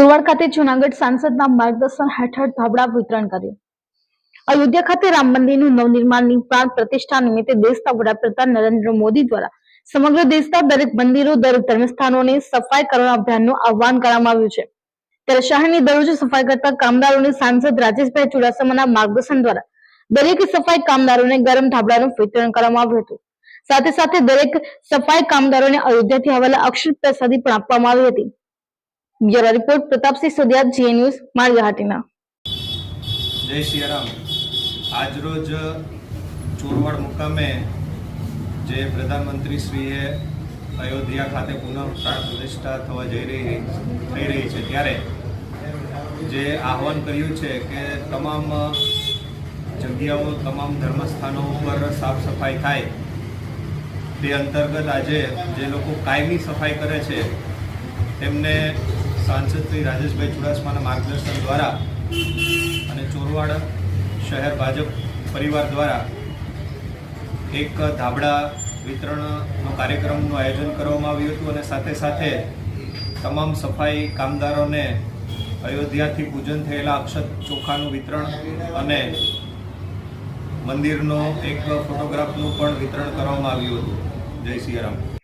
સુરવાડ ખાતે જુનાગઢ સાંસદના માર્ગદર્શન હેઠળ ધાબળા વિતરણ કર્યું. અયોધ્યા ખાતે રામ મંદિરનું નવનિર્માણની પ્રાણ પ્રતિષ્ઠા નિમિત્તે દેશના વડાપ્રધાન નરેન્દ્ર મોદી દ્વારા સમગ્ર દેશના દરેક મંદિરો, દરેક ધર્મસ્થાનોને સફાઈ કરવાના અભિયાનનું આહવાન કરવામાં આવ્યું છે. ત્યારે શહેરની દરરોજ સફાઈ કરતા કામદારોને સાંસદ રાજેશભાઈ ચુડાસમાના માર્ગદર્શન દ્વારા દરેક સફાઈ કામદારોને ગરમ ધાબળાનું વિતરણ કરવામાં આવ્યું હતું. સાથે સાથે દરેક સફાઈ કામદારોને અયોધ્યાથી આવેલા અક્ષર પ્રસાદી પણ આપવામાં આવી હતી. બ્યુરો રિપોર્ટ પ્રતાપસિંહ સોદિયા જીએ ન્યૂઝ માળિયાહાટીના જય સિયારામ આજરોજ ચોરવાડ મુકામે જે પ્રધાનમંત્રીશ્રીએ અયોધ્યા ખાતે પુનઃ પ્રાણ પ્રતિષ્ઠા થવા જઈ રહી થઈ રહી છે ત્યારે જે આહવાન કર્યું છે કે તમામ જગ્યાઓ તમામ ધર્મસ્થાનો ઉપર સાફ સફાઈ થાય તે અંતર્ગત આજે જે લોકો કાયમી સફાઈ કરે છે તેમને સાંસદ શ્રી રાજેશભાઈ ચુડાસમાના માર્ગદર્શન દ્વારા અને ચોરવાડ શહેર ભાજપ પરિવાર દ્વારા એક ધાબળા વિતરણનો કાર્યક્રમનું આયોજન કરવામાં આવ્યું હતું અને સાથે સાથે તમામ સફાઈ કામદારોને અયોધ્યાથી પૂજન થયેલા અક્ષત ચોખાનું વિતરણ અને મંદિરનો એક ફોટોગ્રાફનું પણ વિતરણ કરવામાં આવ્યું હતું. જય સિયારામ.